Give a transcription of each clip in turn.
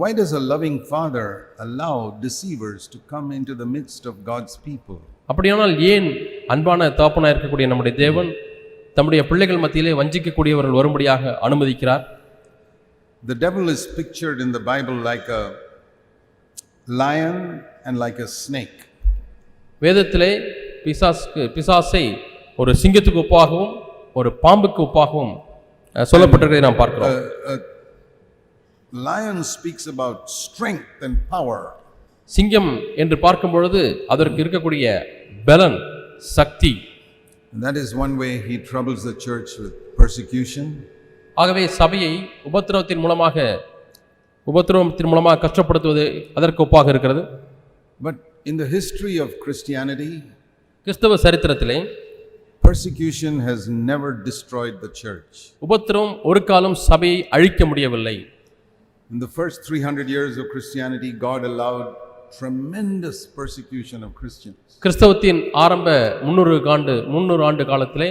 why does a loving father allow deceivers to come into the midst of God's people? அப்படியானால் ஏன் அன்பான தகப்பனாக இருக்கக்கூடிய நம்முடைய தேவன் தம்முடைய பிள்ளைகள் மத்தியிலே வஞ்சிக்கக்கூடியவர்கள் வரும்படியாக அனுமதிக்கிறார் The devil is pictured in the Bible like a lion and like a snake. வேதத்திலே பிசாசுக்கு பிசாசை ஒரு சிங்கத்துக்கு ஒப்பாகவும் ஒரு பாம்புக்கு ஒப்பாகவும் சொல்லப்பட்டிருக்கிறதை நாம் பார்க்கிறோம் lion speaks about strength and power. சிங்கம் என்று பார்க்கும் பொழுது அதற்கு இருக்கக்கூடிய பலன் சக்தி that is one way he troubles the church with persecution. ஆகவே சபையை உபத்திரவத்தின் மூலமாக உபத்திரவத்தின் மூலமாக கஷ்டப்படுத்துவது அதற்கு ஒப்பாக இருக்கிறது But in the history of Christianity, கிறிஸ்தவ சரித்திரத்திலே persecution has never destroyed the church. உபத்திரவம் ஒரு காலம் சபையை அழிக்க முடியவில்லை In the first 300 years of Christianity, God allowed tremendous persecution of Christians. கிறிஸ்தவத்தின் ஆரம்ப முன்னூறு ஆண்டு முன்னூறு ஆண்டு காலத்திலே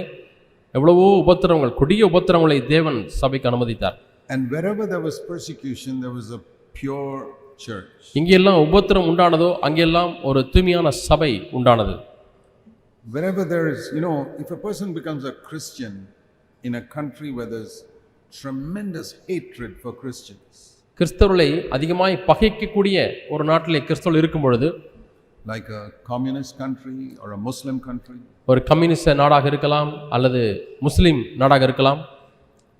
எவ்வளவோ உபத்திரவங்கள் கொடிய உபத்திரவங்களை தேவன் சபைக்கு அனுமதித்தார் And wherever there was persecution, there was a pure church. எங்கெல்லாம் உபத்திரம் உண்டானதோ அங்கெல்லாம் ஒரு தூய்மையான சபை உண்டானது Wherever there is, you know, if a person becomes a Christian in a country where there's tremendous hatred for Christians, கிறிஸ்தவர்களை அதிகமாய் பகைக்கக்கூடிய ஒரு நாட்டிலே கிறிஸ்தவர்கள் இருக்கும் பொழுது like a communist country or a Muslim country, ஒரு கம்யூனிஸ்ட நாடாக இருக்கலாம் அல்லது முஸ்லிம் நாடாக இருக்கலாம்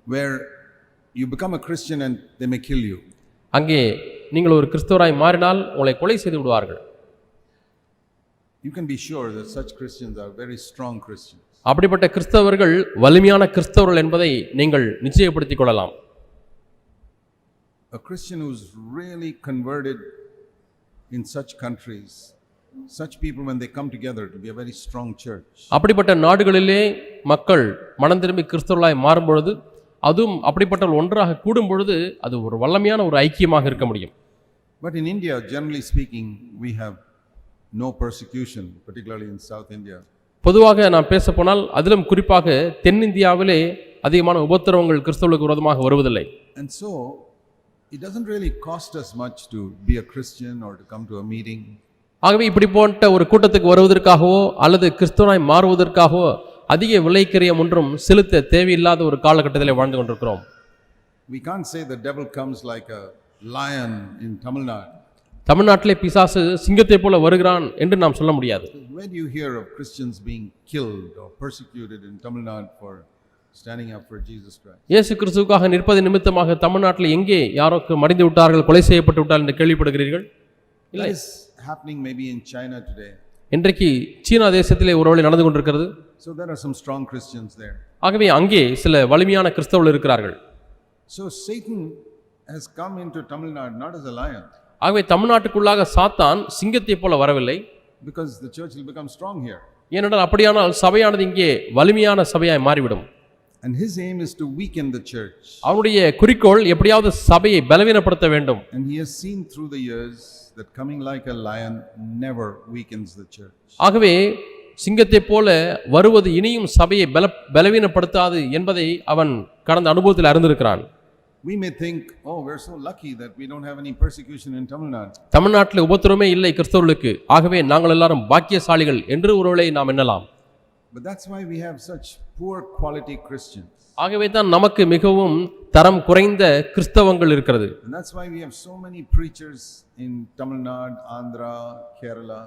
where you become a Christian and they may kill you. அங்கே நீங்கள் ஒரு கிறிஸ்தவராய் மாறினால் உங்களை கொலை செய்து விடுவார்கள் You can be sure that such Christians are very strong Christians. அப்படிப்பட்ட கிறிஸ்தவர்கள் வலிமையான கிறிஸ்தவர்கள் என்பதை நீங்கள் நிச்சயப்படுத்திக் கொள்ளலாம் A Christian who's really converted in such countries, such people, when they come together, it will be a very strong church. அப்படிப்பட்ட நாடுகளிலே மக்கள் மனம் திரும்பி கிறிஸ்தவர்களாய் மாறும் பொழுது அதுவும் அப்படிப்பட்டவர்கள் ஒன்றாக கூடும் பொழுது அது ஒரு வல்லமையான ஒரு ஐக்கியமாக இருக்க முடியும் But in India, generally speaking, we have no persecution, particularly in South India. பொதுவாக நான் பேச போனால் அதிலும் குறிப்பாக தென்னிந்தியாவிலே அதிகமான உபத்திரவங்கள் கிறிஸ்தவர்களுக்கு விரோதமாக வருவதில்லை And so, it doesn't really cost us much to be a Christian or to come to a meeting. ஆகவே இப்படி போன்ற ஒரு கூட்டத்துக்கு வருவதற்காகவோ அல்லது கிறிஸ்தவனாய் மாறுவதற்காகவோ அதிக விலைக்கரியம் ஒன்றும் செலுத்த தேவையில்லாத ஒரு காலகட்டத்திலே வாழ்ந்து கொண்டிருக்கிறோம் We can't say the devil comes like a lion in Tamil Nadu. தமிழ்நாட்டிலே பிசாசு சிங்கத்தைப் போல வருகிறான் என்று நாம் சொல்ல முடியாது do you hear of Christians being killed or persecuted in Tamil Nadu for இயேசு கிறிஸ்துவுக்காக நிற்பது நிமித்தமாக தமிழ்நாட்டில் எங்கே யாரோக்கு மடிந்து விட்டார்கள் கொலை செய்யப்பட்டு விட்டார்கள் என்று கேள்விப்படுகிறீர்கள்? is happening maybe in China today. இன்றைக்கு சீனா தேசத்திலே ஒரு வழி நடந்து கொண்டிருக்கிறது. So there are some strong Christians there. ஆகவே அங்கே சில வலிமையான கிறிஸ்தவர்கள் இருக்கிறார்கள். So Satan has come into Tamil Nadu not as a lion, ஆகவே தமிழ்நாட்டுக்குள்ளாக சாத்தான் சிங்கத்தைப் போல வரவில்லை. Because the church will become strong here. ஏனென்றால் அப்படியானால் சபையானது இங்கே வலிமையான சபையாய் மாறிவிடும். And his aim is to weaken the church. அவனுடைய குறிக்கோள் எப்படியாவது சபையை பலவீனப்படுத்த வேண்டும் And he has seen through the years that coming like a lion never weakens the church. ஆகவே சிங்கத்தைப் போல வருவது இனியும் சபையை பல பலவீனப்படுத்தாது என்பதை அவன் கடந்த அனுபவத்தில் அறிந்திருக்கிறான் We may think, oh, we're so lucky that we don't have any persecution in Tamil Nadu. தமிழ்நாட்டில் உபத்திரமே இல்லை கிறிஸ்தவர்களுக்கு ஆகவே நாங்கள் எல்லாரும் பாக்கியசாலிகள் என்று ஒருவேளை நாம் எண்ணலாம் But that's why we have such poor quality Christians. ஆகவே தான் நமக்கு மிகவும் தரம் குறைந்த கிறிஸ்தவங்கள் இருக்கிறது And that's why we have so many preachers in Tamil Nadu, Andhra, Kerala,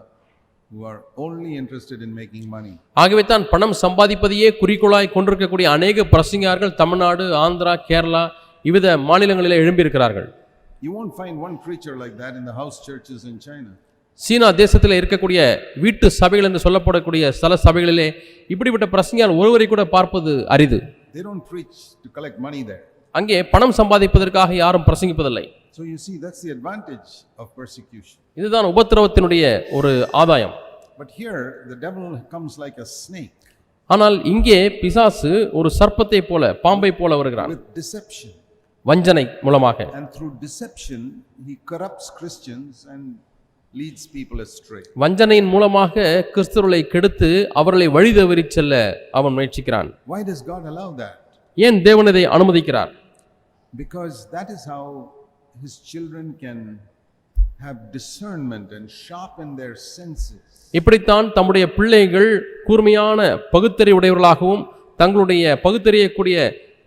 who are only interested in making money. ஆகவே தான் பணம் சம்பாதிப்பதையே குறிக்கோளாய் கொண்டிருக்கக்கூடிய அநேக பிரசங்கியார்கள் Tamil Nadu Andhra Kerala இவ்வித மாநிலங்களிலே எழும்பியிருக்கிறார்கள் You won't find one preacher like that in the house churches in China. சீனா தேசத்தில் இருக்கக்கூடிய வீட்டு சபைகள் என்று சொல்லப்படக்கூடிய சில சபைகளிலே இப்படிப்பட்ட பிரசங்கியால் ஒருவரை கூட பார்ப்பது அரிது. அங்கே பணம் சம்பாதிப்பதற்காக யாரும் பிரசங்கிப்பதில்லை So you see, that's the advantage of persecution. இதுதான் உபத்திரவத்தினுடைய ஒரு ஆதாயம் But here, the devil comes like a snake ஆனால் இங்கே பிசாசு ஒரு சர்ப்பத்தை போல பாம்பை போல வருகிறான் with deception. வஞ்சனை மூலமாக And through deception, he corrupts Christians and leads people astray. வஞ்சனையின் மூலமாக கிறிஸ்தவர்களை கெடுத்து அவர்களை வழி தவறிச் செல்ல அவன் முயற்சிக்கிறான் Why does God allow that? ஏன் தேவன் இதை அனுமதிக்கிறார் Because that is how his children can have discernment and sharpen their senses. இப்படித்தான் தம்முடைய பிள்ளைகள் கூர்மையான பகுத்தறிவுடையவர்களாகவும் தங்களுடைய பகுத்தறியக்கூடிய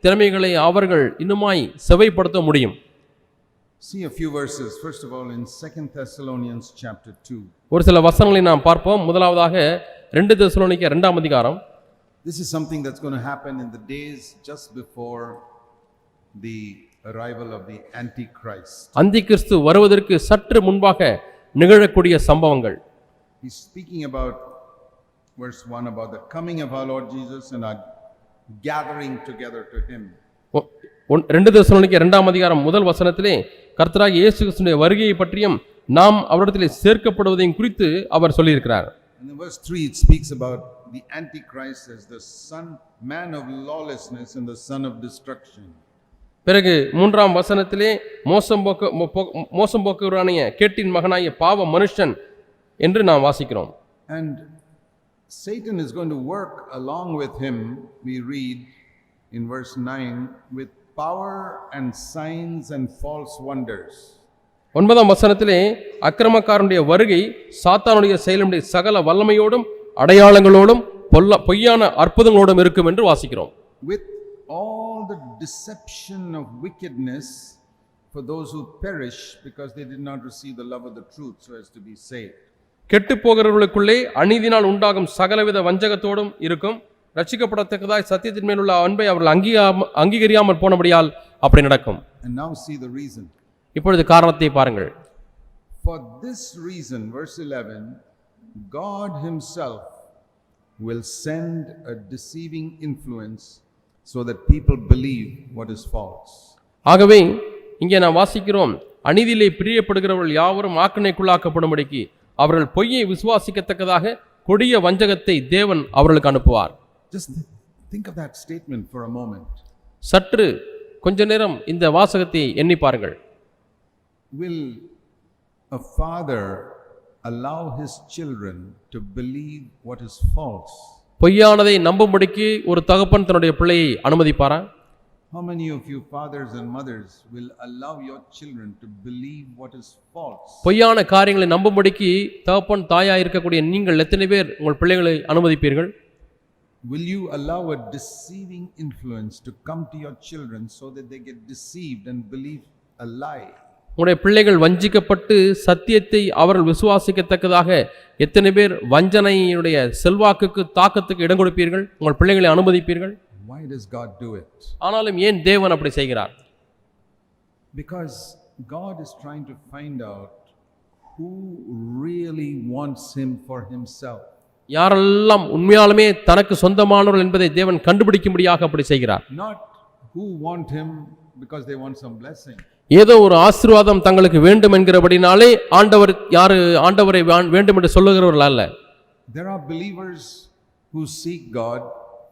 திறமைகளை அவர்கள் இன்னுமாய் செவைப்படுத்த முடியும் See a few verses. First of all, in Second Thessalonians chapter 2. ஒரு சில வசனங்களை நாம் பார்ப்போம் முதலாவதாக ரெண்டு தெசலோனிக்க இரண்டாம் அதிகாரம் This is something that's going to happen in the days just before the arrival of the Antichrist. அந்தி கிறிஸ்து வருவதற்கு சற்று முன்பாக நிகழக்கூடிய சம்பவங்கள் He's speaking about verse 1 about the coming of our Lord Jesus and our gathering together to Him. ரெண்டு தெசலோனிக்க இரண்டாம் அதிகாரம் முதல் வசனத்திலே கர்த்தராகிய இயேசு கிறிஸ்துடைய வருகையை பற்றியும் நாம் அவரிடத்திலே சேர்க்கப்படுவதையும் குறித்து அவர் சொல்லியிருக்கிறார் in verse 3, it speaks about the Antichrist as the son, man of lawlessness and the son of destruction. பிறகு மூன்றாம் வசனத்திலே மோசம் போக்க மோசம் போக்குவரானிய கேட்டின் மகனாகிய பாவ மனுஷன் என்று நாம் வாசிக்கிறோம் And Satan is going to work along with him, we read in verse 9, with power and signs and false wonders. ஒன்பதாம் வசனத்திலே அக்கிரமக்காரனுடைய வருகை சாத்தானுடைய செயலுடைய சகல வல்லமையோடும் அடையாளங்களோடும் பொல்ல பொய்யான அற்புதங்களோடும் இருக்கும் என்று வாசிக்கிறோம் With all the deception of wickedness for those who perish because they did not receive the love of the truth so as to be saved. கெட்டுப் போகிறவர்களுக்குள்ளே அநீதினால் உண்டாகும் சகலவித வஞ்சகத்தோடும் இருக்கும் ரட்சிக்கப்படத்தக்கதாய் சத்தியத்தின் மேலுள்ள அன்பை அவர்கள் அங்கீகாம அங்கீகரியாமல் போனபடியால் அப்படி நடக்கும் And now see the reason. இப்பொழுது காரணத்தை பாருங்கள் For this reason, verse 11, God Himself will send a deceiving influence so that people believe what is false. ஆகவே இங்கே நாம் வாசிக்கிறோம் அநீதியிலே பிரியப்படுகிறவர்கள் யாவரும் ஆக்கினைக்குள்ளாக்கப்படும்படிக்கு அவர்கள் பொய்யை விசுவாசிக்கத்தக்கதாக கொடிய வஞ்சகத்தை தேவன் அவர்களுக்கு அனுப்புவார் Just th- think of that statement for a moment. சற்று கொஞ்ச நேரம் இந்த வாசகத்தை எண்ணி பாருங்கள் Will a father allow his children to believe what is false? பொய்யானதை நம்பும்படிக்கு ஒரு தகப்பன் தன்னுடைய பிள்ளையை அனுமதிப்பாரா How many of you fathers and mothers will allow your children to believe what is false? பொய்யான காரியங்களை நம்பும்படிக்கு தகப்பன் தாயா இருக்கக்கூடிய நீங்கள் எத்தனை பேர் உங்கள் பிள்ளைகளை அனுமதிப்பீர்கள் Will you allow a deceiving influence to come to your children so that they get deceived and believe a lie? உங்களுடைய பிள்ளைகள் வஞ்சிக்கப்பட்டு சத்தியத்தை அவர்கள் விசுவாசிக்கத்தக்கதாக எத்தனை பேர் வஞ்சனையுடைய செல்வாக்குக்கு தாக்கத்துக்கு இடம் கொடுப்பீர்கள் உங்கள் பிள்ளைகளை அனுமதிப்பீர்கள் Why does God do it? ஆனாலும் ஏன் தேவன் அப்படி செய்கிறார் Because God is trying to find out who really wants Him for Himself. யாரெல்லாம் உண்மையாலுமே தனக்கு சொந்தமானவர்கள் என்பதை தேவன் கண்டுபிடிக்கும்படியாக அப்படி செய்கிறார். Not who want Him because they want some blessing. ஏதோ ஒரு ஆசீர்வாதம் தங்களுக்கு வேண்டும் என்கிறபடினாலே ஆண்டவர் யாரு ஆண்டவரை வேண்டும் என்று சொல்லுகிறவர்கள் அல்ல. There are believers who seek God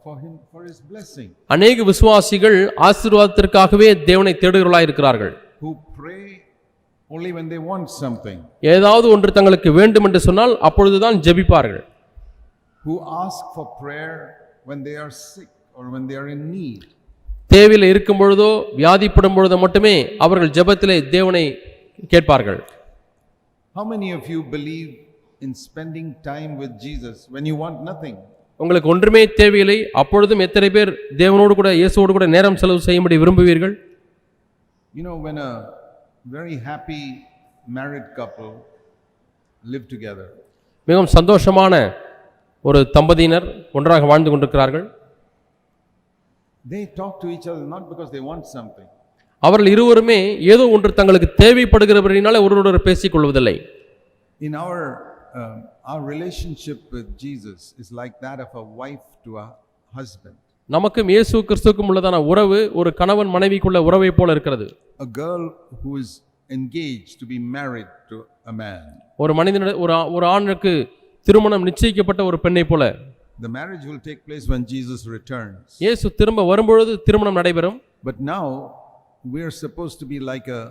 for Him for His blessing, அநேக விசுவாசிகள் ஆசீர்வாதத்திற்காகவே தேவனை தேடுகிறவர்களாய் இருக்கிறார்கள். Who pray only when they want something. ஏதாவது ஒன்று தங்களுக்கு வேண்டும் என்று சொன்னால் அப்பொழுதுதான் ஜெபிப்பார்கள். Who ask for prayer when they are sick or when they are in need. தேவையில் இருக்கும் பொழுதோ வியாதிப்படும் பொழுதோ மட்டுமே அவர்கள் ஜெபத்திலே தேவனை கேட்பார்கள் How many of you believe in spending time with Jesus when you want nothing? உங்களுக்கு ஒன்றுமே தேவையில்லை அப்பொழுதும் எத்தனை பேர் தேவனோடு கூட இயேசுவோடு கூட நேரம் செலவு செய்யும்படி விரும்புவீர்கள் You know, when a very happy married couple live together, மிகவும் சந்தோஷமான ஒரு தம்பதியினர் ஒன்றாக வாழ்ந்து கொண்டிருக்கிறார்கள் they talk to each other not because they want something, அவர்கள் இருவருமே ஏதோ ஒன்று தங்களுக்கு தேவைப்படுகிறபடினாலே ஒருவரோடு பேசிக் கொள்வதில்லை In our, um, our relationship with Jesus is like that of a wife to a husband. நமக்கும் இயேசு கிறிஸ்துவுக்கும் உள்ளதான உறவு ஒரு கணவன் மனைவிக்குள்ள உறவை போல இருக்கிறது A girl who is engaged to be married to a man. ஒரு மனிதன ஒரு ஒரு ஆணுக்கு திருமணம் நிச்சயிக்கப்பட்ட ஒரு பெண்ணை போல The marriage will take place when Jesus returns. இயேசு திரும்ப வரும்பொழுது திருமணம் நடைபெறும் But now we are supposed to be like a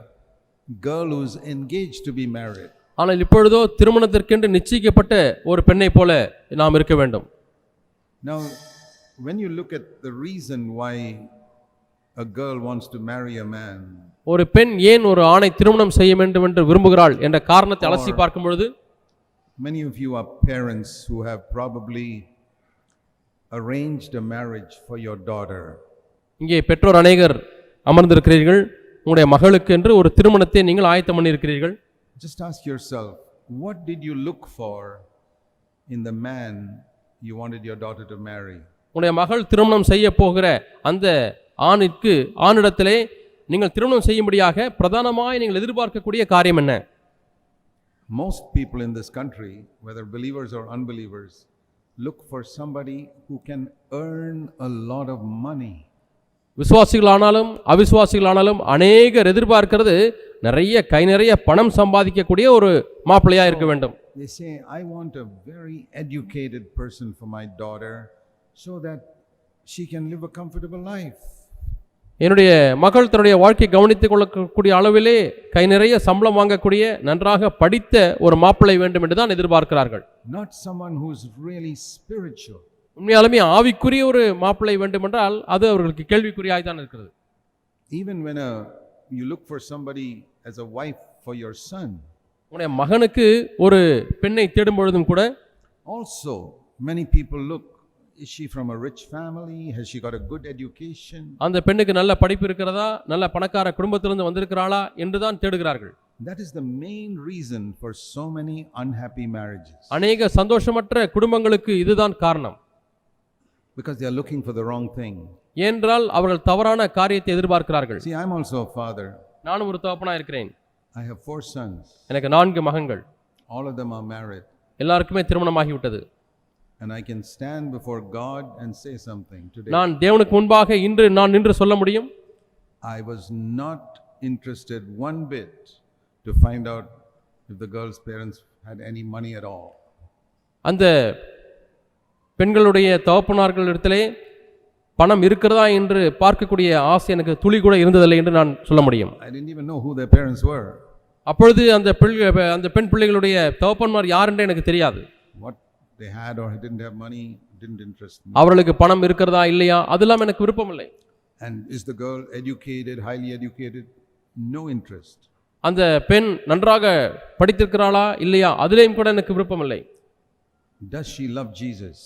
girl who is engaged to be married. ஆனால் இப்பொழுதோ திருமணத்திற்கென்று நிச்சயிக்கப்பட்ட ஒரு பெண்ணை போல நாம் இருக்க வேண்டும் Now, when you look at the reason why a girl wants to marry a man, ஒரு பெண் ஏன் ஒரு ஆணை திருமணம் செய்ய வேண்டும் என்று விரும்புகிறாள் என்ற காரணத்தை அலசி பார்க்கும் பொழுது many of you are parents who have probably arranged a marriage for your daughter. இங்கே பெற்றோர் அநேகர் அமர்ந்திருக்கிறீர்கள் உங்களுடைய மகளுக்கு என்று ஒரு திருமணத்தை நீங்கள் ஆயத்தம் பண்ணியிருக்கிறீர்கள் Just ask yourself, what did you look for in the man you wanted your daughter to marry? உங்களுடைய மகள் திருமணம் செய்ய போகிற அந்த ஆணிற்கு ஆணிடத்திலே நீங்கள் திருமணம் செய்யும்படியாக பிரதானமாய் நீங்கள் எதிர்பார்க்கக்கூடிய காரியம் என்ன Most people in this country, whether believers or unbelievers, look for somebody who can earn a lot of money. விசுவாசிகளானாலும் அவிசுவாசிகளானாலும் அநேகர் எதிர்பார்க்கிறது நிறைய கை நிறைய பணம் சம்பாதிக்கக்கூடிய ஒரு மாப்பிள்ளையா இருக்க வேண்டும் They say, I want a very educated person for my daughter so that she can live a comfortable life. என்னுடைய மகள் தன்னுடைய வாழ்க்கையை கவனித்துக் கொள்ளக்கூடிய அளவிலே கை நிறைய சம்பளம் வாங்கக்கூடிய நன்றாக படித்த ஒரு மாப்பிள்ளை வேண்டும் என்று தான் எதிர்பார்க்கிறார்கள். Not someone who's really spiritual. உண்மையாலுமே ஆவிக்குரிய ஒரு மாப்பிள்ளை வேண்டுமென்றால் அது அவர்களுக்கு கேள்விக்குறியாய் தான் இருக்கிறது. Even when a, you look for somebody as a wife for your son, உன்னுடைய மகனுக்கு ஒரு பெண்ணை தேடும் பொழுதும் கூட also many people look, is she from a rich family? Has she got a good education? அந்த பெண்ணுக்கு நல்ல படிப்பு இருக்கிறதா நல்ல பணக்கார குடும்பத்திலிருந்து வந்திருக்கிறாளா என்று தான் தேடுகிறார்கள் That is the main reason for so many unhappy marriages. அநேக சந்தோஷமற்ற குடும்பங்களுக்கு இதுதான் காரணம் Because they are looking for the wrong thing. ஏனென்றால் அவர்கள் தவறான காரியத்தை எதிர்பார்க்கிறார்கள் See, I'm also a father. நானும் ஒரு தகப்பனா இருக்கிறேன் I have four sons. எனக்கு நான்கு மகன்கள் All of them are married. எல்லாருக்குமே திருமணமாகிவிட்டது And I can stand before God and say something today. நான் தேவனுக்கு முன்பாக இன்று நான் நின்று சொல்ல முடியும் I was not interested one bit to find out if the girl's parents had any money at all. அந்த பெண்களுடைய தகப்பனார்கள் இடத்திலே பணம் இருக்கிறதா என்று பார்க்கக்கூடிய ஆசை எனக்கு துளி கூட இருந்ததில்லை என்று நான் சொல்ல முடியும் I didn't even know who their parents were. அப்பொழுது அந்த பிள்ளை அந்த பெண் பிள்ளைகளுடைய தகப்பன்மார் யார் என்று எனக்கு தெரியாது What they had or didn't have money didn't interest me. அவர்களுக்கு பணம் இருக்கிறதா இல்லையா அதெல்லாம் எனக்கு விருப்பம் இல்லை And is the girl educated, highly educated? No interest. அந்த பெண் நன்றாக படித்திருக்கிறாளா இல்லையா அதிலேயும் கூட எனக்கு விருப்பம் இல்லை Does she love Jesus?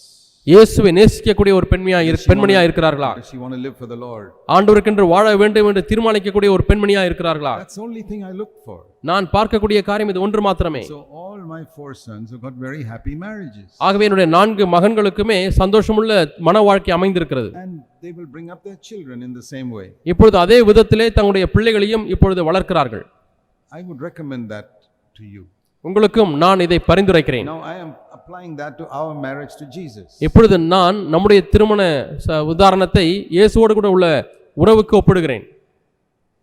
இயேசுவை நேசிக்கக்கூடிய ஒரு பெண்மையா பெண்மணியா இருக்கிறார்களா she want to live for the Lord? ஆண்டவருக்கென்று வாழ வேண்டும் என்று தீர்மானிக்கக்கூடிய ஒரு பெண்மணியா இருக்கிறார்களா That's only thing I look for. நான் பார்க்கக்கூடிய காரியம் இது ஒன்று மாத்திரமே So all my four sons have got very happy marriages. ஆகவே என்னுடைய நான்கு மகன்களுக்குமே சந்தோஷமுள்ள மன வாழ்க்கை அமைந்திருக்கிறது And they will bring up their children in the same way. இப்பொழுது அதே விதத்திலே தங்களுடைய பிள்ளைகளையும் இப்பொழுது வளர்க்கிறார்கள் I would recommend that to you. உங்களுக்கும் நான் இதை பரிந்துரைக்கிறேன் Now I am applying that to our marriage to Jesus. இப்பொழுது நான் நம்முடைய திருமண ச- உதாரணத்தை இயேசுவோடு கூட உள்ள உறவுக்கு ஒப்பிடுகிறேன்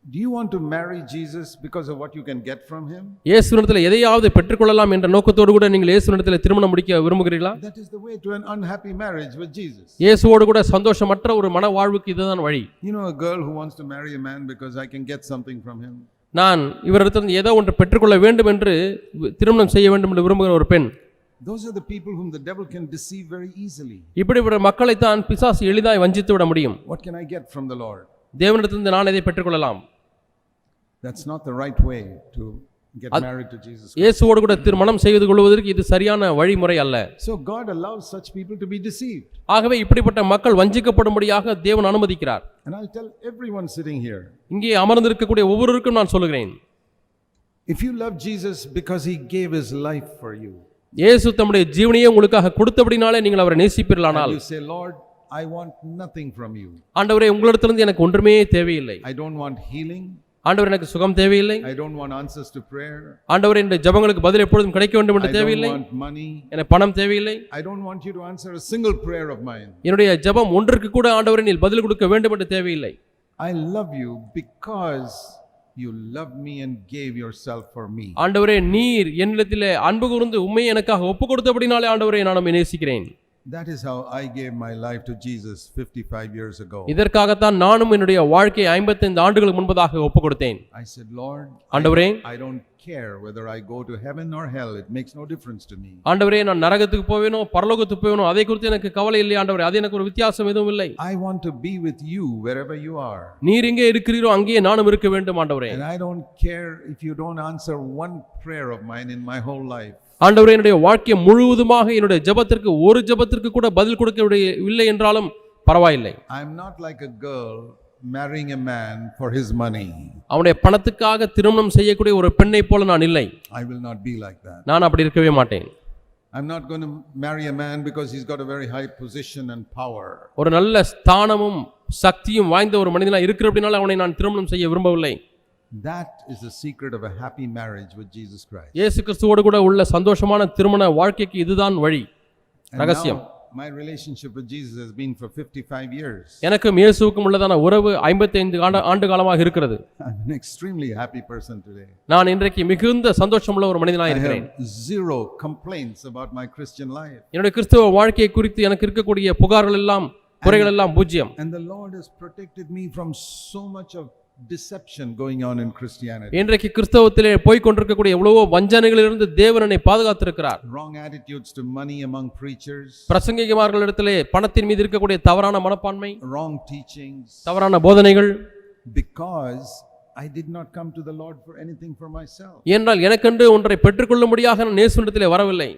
Do you want to marry Jesus because of what you can get from him? இயேசுனிடத்தில் எதையாவது பெற்றுக்கொள்ளலாம் என்ற நோக்கத்தோடு கூட நீங்கள் இயேசுனிடத்தில் திருமணம் முடிக்க விரும்புகிறீர்களா That is the way to an unhappy marriage with Jesus. இயேசுவோடு கூட சந்தோஷமற்ற ஒரு மன வாழ்வுக்கு இதுதான் வழி You know, a girl who wants to marry a man because I can get something from him. நான் இவரிடத்திலிருந்து ஏதோ ஒன்று பெற்றுக்கொள்ள வேண்டும் என்று திருமணம் செய்ய வேண்டும் என்று விரும்புகிற ஒரு பெண் Those are the people whom the devil can deceive very easily. இப்படிப்பட்ட மக்களைத்தான் பிசாசு எளிதாய் வஞ்சித்து விட முடியும் What can I get from the Lord? தேவனிடத்திலிருந்து நான் இதை பெற்றுக்கொள்ளலாம் That's not the right way to இயேசுவோடு கூட திருமணம் செய்து கொள்வதற்கு இது சரியான வழிமுறை அல்ல So God allows such people to be deceived. ஆகவே இப்படிப்பட்ட மக்கள் வஞ்சிக்கப்படும்படியாக தேவன் அனுமதிக்கிறார் And I'll tell everyone sitting here இங்கே அமர்ந்திருக்கக்கூடிய ஒவ்வொருவருக்கும் நான் சொல்லுகிறேன் if you love Jesus because he gave his life for you, இயேசு தம்முடைய ஜீவனையே உங்களுக்காக கொடுத்தபடினாலே நீங்கள் அவரை நேசிப்பீர்களானால் you say, Lord, I want nothing from you. ஆண்டவரே உங்களிடத்திலிருந்து எனக்கு ஒன்றுமே தேவையில்லை I don't want healing. ஆண்டவர் எனக்கு சுகம் தேவையில்லை I don't want answers to prayer. ஆண்டவர் இந்த ஜெபங்களுக்கு பதில் எப்பொழுதும் கிடைக்க வேண்டும் என்று தேவையில்லை money. எனக்கு பணம் தேவையில்லை I don't want you to answer a single prayer of mine. என்னுடைய ஜெபம் ஒன்றுக்கு கூட ஆண்டவரை நீ பதில் கொடுக்க வேண்டும் என்று தேவையில்லை I love you because you loved me and gave yourself for me. ஆண்டவரே நீர் என்னிடத்திலே அன்பு கூர்ந்து உண்மையை எனக்காக ஒப்பு கொடுத்தபடினாலே ஆண்டவரே நான் நேசிக்கிறேன் That is how I gave my life to Jesus 55 years ago. இதற்காகத்தான் நானும் என்னுடைய வாழ்க்கையை ஐம்பத்தைந்து ஆண்டுகளுக்கு முன்பதாக ஒப்புக் கொடுத்தேன் I said, Lord, ஆண்டவரே I don't care whether I go to heaven or hell. It makes no difference to me. ஆண்டவரே நான் நரகத்துக்கு போவேனோ பரலோகத்துக்கு போவேனோ அதை குறித்து எனக்கு கவலை இல்லை ஆண்டவரே அது எனக்கு ஒரு வித்தியாசம் எதுவும் இல்லை I want to be with you wherever you are. நீர் எங்கே இருக்கிறீரோ அங்கேயே நானும் இருக்க வேண்டும் ஆண்டவரே And I don't care if you don't answer one prayer of mine in my whole life. ஆண்டவரே என்னுடைய வாழ்க்கை முழுவதுமாக என்னுடைய ஜெபத்திற்கு ஒரு ஜெபத்திற்கு கூட பதில் கொடுக்க இல்லை என்றாலும் பரவாயில்லை I'm not like a girl marrying a man for his money. அவனுடைய பணத்துக்காக திருமணம் செய்யக்கூடிய ஒரு பெண்ணை போல நான் இல்லை I will not be like that. நான் அப்படி இருக்கவே மாட்டேன் I'm not going to marry a man because he's got a very high position and power. ஒரு நல்ல ஸ்தானமும் சக்தியும் வாய்ந்த ஒரு மனிதனா இருக்கிற அப்படினால அவனை நான் திருமணம் செய்ய விரும்பவில்லை That is the secret of a happy marriage with Jesus Christ. இயேசு கிறிஸ்துவோடு கூட உள்ள சந்தோஷமான திருமண வாழ்க்கைக்கு இதுதான் வழி And ரகசியம் now, my relationship with Jesus has been for 55 years. எனக்கும் இயேசுவுக்கும் உள்ளதான உறவு ஐம்பத்தைந்து ஆண்டு ஆண்டு காலமாக இருக்கிறது I'm an extremely happy person today. நான் இன்றைக்கு மிகுந்த சந்தோஷமுள்ள ஒரு மனிதனாக I இருக்கிறேன் have zero complaints about my Christian life. என்னுடைய கிறிஸ்துவ வாழ்க்கையை குறித்து எனக்கு இருக்கக்கூடிய புகார்கள் எல்லாம் குறைகள் எல்லாம் பூஜ்ஜியம் And the Lord has protected me from so much of deception going on in Christianity. இன்றைக்கு கிறிஸ்தவத்திலே போய் கொண்டிருக்கக்கூடிய எவ்வளவோ வஞ்சனைகளிலிருந்து தேவன் என்னை பாதுகாத்திருக்கிறார். Wrong attitudes to money among preachers, பிரசங்கிகமார்களிடத்திலே பணத்தின் மீது இருக்கக்கூடிய தவறான மனப்பான்மை. Wrong teachings, தவறான போதனைகள். Because I did not come to the Lord for anything for myself. ஏனென்றால் எனக்கென்று ஒன்றை பெற்றுக்கொள்ளும்படியாக நான் நேசுண்டத்திலே வரவில்லை.